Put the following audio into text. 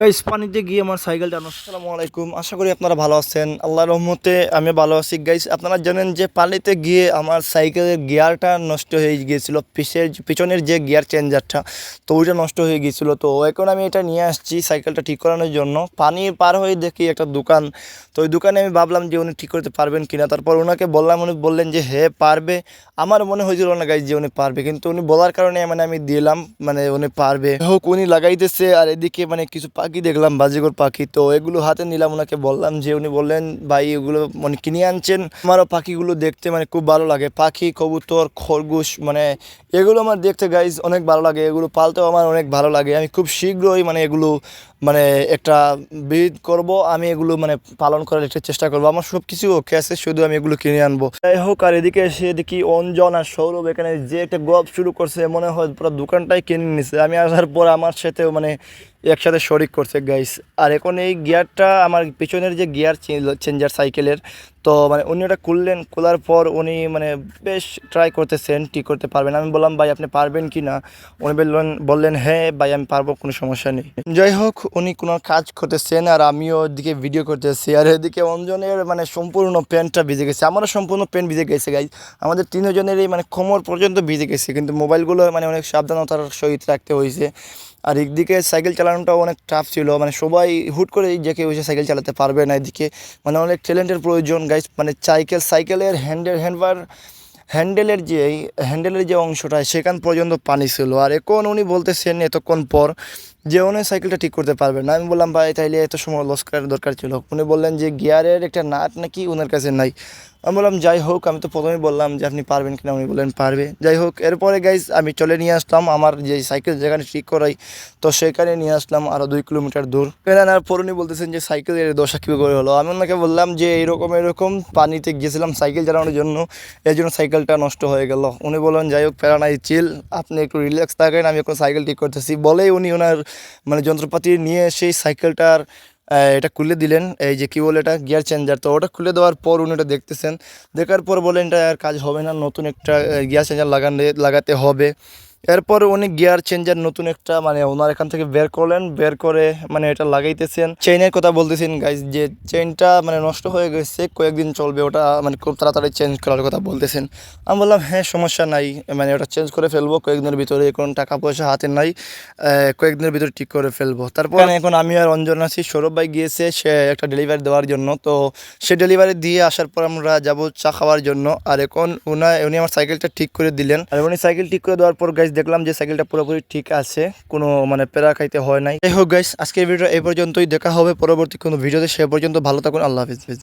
Guys পানিতে গিয়ে আমার সাইকেলটা নষ্ট আসসালামু আলাইকুম। আশা করি আপনারা ভালো আছেন। আল্লাহর রহমতে আমি ভালো আছি। গাইস আপনারা জানেন যে পানিতে গিয়ে আমার সাইকেলের গিয়ারটা নষ্ট হয়ে গিয়েছিল। পিছের পিছনের যে গিয়ার চেঞ্জারটা, তো ওইটা নষ্ট হয়ে গিয়েছিল। তো এখন আমি এটা নিয়ে আসছি সাইকেলটা ঠিক করানোর জন্য। পানি পার হয়ে দেখি একটা দোকান। তো ওই দোকানে আমি ভাবলাম যে উনি ঠিক করতে পারবেন কিনা। তারপর ওনাকে বললাম, উনি বললেন যে হ্যাঁ পারবে। আমার মনে হয়েছিল না গাইজ যে উনি পারবে। কিন্তু উনি বলার কারণে মানে আমি দিলাম মানে উনি পারবে। হোক, উনি লাগাইতেছে। আর এদিকে মানে কিছু পাখি দেখলাম, বাজিগর পাখি। তো এগুলো হাতে নিলাম ওনাকে, বললাম যে উনি বললেন, ভাই, এগুলো মানে কিনে আনছেন। আমারও পাখিগুলো দেখতে মানে খুব ভালো লাগে। পাখি, কবুতর, খরগোশ মানে এগুলো আমার দেখতে গাইজ অনেক ভালো লাগে। এগুলো পালতেও আমার অনেক ভালো লাগে। আমি খুব শীঘ্রই মানে এগুলো মানে একটা বিদ করব। আমি এগুলো মানে পালন করার একটা চেষ্টা করব। আমার সব কিছু ওকে আছে, শুধু আমি এগুলো কিনে আনব। যাই হোক আর এদিকে এসে দেখি অঞ্জন আর সৌরভ এখানে যে একটা গল্প শুরু করছে, মনে হয় পুরো দোকানটাই কিনে নিছে। আমি আসার পর আমার সাথেও মানে একসাথে শরিক করছে গাইস আর এখন এই গিয়ারটা আমার পিছনের যে গিয়ার চেঞ্জার সাইকেলের তো মানে উনি ওটা খুললেন, খোলার পর উনি মানে বেশ ট্রাই করতেছেন ঠিক করতে পারবেন। আমি বললাম, ভাই, আপনি পারবেন কি না? উনি বললেন বললেন হ্যাঁ ভাই, আমি পারব, কোনো সমস্যা নেই। যাই হোক, উনি কোনো কাজ করতেছেন, আর আমিও ওদিকে ভিডিও করতেছি। আর এদিকে অঞ্জনের মানে সম্পূর্ণ প্যান্টটা ভিজে গেছে। আমারও সম্পূর্ণ প্যান্ট ভিজে গেছে গাইজ আমাদের তিনজনেরই মানে কোমর পর্যন্ত ভিজে গেছে, কিন্তু মোবাইলগুলো মানে অনেক সাবধানতার সহিত রাখতে হয়েছে। আর একদিকে সাইকেল চালানোটাও অনেক টাফ ছিল। মানে সবাই হুট করে যে কেউ এসে সাইকেল চালাতে পারবে না এদিকে। মানে অনেক ট্যালেন্টের প্রয়োজন গাইস মানে সাইকেল সাইকেলের হ্যান্ডেল হ্যান্ডবার হ্যান্ডেলের যে হ্যান্ডেলের যে অংশটা, সেখান পর্যন্ত পানি ছিল। আর এখন উনি বলতেছেন, এতক্ষণ পর যে উনি সাইকেলটা ঠিক করতে পারবেন না। আমি বললাম, ভাই, তাইলে এত সময় লস করার দরকার ছিল। উনি বললেন যে গিয়ারের একটা নাট নাকি ওনার কাছে নাই? আমি বললাম, যাই হোক, আমি তো প্রথমেই বললাম যে, আপনি পারবেন কিনা? উনি বললেন, পারবে। যাই হোক, এরপরে গাইজ আমি চলে নিয়ে আসলাম আমার যে সাইকেল যেখানে ঠিক করাই, তো সেখানে নিয়ে আসলাম আরও দুই কিলোমিটার দূর। আনার পর উনি বলতেছেন যে সাইকেলের দশা কী করে হলো? আমি ওনাকে বললাম যে এরকম এরকম পানিতে গিয়েছিলাম সাইকেল চালানোর জন্য এর জন্য সাইকেলটা নষ্ট হয়ে গেল। উনি বললেন, যাই হোক প্যারা নাই চিল আপনি একটু রিল্যাক্স থাকেন, আমি এখন সাইকেল ঠিক করতেছি। বলেই উনি ওনার মানে যন্ত্রপাতি নিয়ে সেই সাইকেলটার এটা খুলে দিলেন, এই যে কী বলে এটা, গিয়ার চেঞ্জার। তো ওটা খুলে দেওয়ার পর উনি এটা দেখতেছেন। দেখার পর বলেন এটা আর কাজ হবে না, নতুন একটা গিয়ার চেঞ্জার লাগান, লাগাতে হবে। এরপর উনি গিয়ার চেঞ্জার নতুন একটা মানে ওনার এখান থেকে বের করলেন বের করে মানে এটা লাগাইতেছেন। চেইনের কথা বলতেছেন গাইজ যে চেইনটা মানে নষ্ট হয়ে গেছে কয়েকদিন চলবে ওটা মানে খুব তাড়াতাড়ি চেঞ্জ করার কথা বলতেছেন। আমি বললাম হ্যাঁ সমস্যা নাই। মানে ওটা চেঞ্জ করে ফেলব কয়েকদিনের ভিতরে এখন টাকা পয়সা হাতে নাই কয়েকদিনের ভিতরে ঠিক করে ফেলব। তারপর এখন আমি আর অঞ্জন আছি সৌরভ ভাই গিয়েছে সে একটা ডেলিভারি দেওয়ার জন্য। তো সে ডেলিভারি দিয়ে আসার পর আমরা যাব চা খাওয়ার জন্য। আর এখন উনা উনি আমার সাইকেলটা ঠিক করে দিলেন। আর উনি সাইকেল ঠিক করে দেওয়ার পর গাইজ দেখলাম যে সাইকেলটা পুরোপুরি ঠিক আছে, কোনো মানে প্যারা খাইতে হয় নাই। হোক গাইজ আজকের ভিডিও এই পর্যন্তই, দেখা হবে পরবর্তী কোনো ভিডিওতে সে পর্যন্ত ভালো থাকুন, আল্লাহ হাফিজ।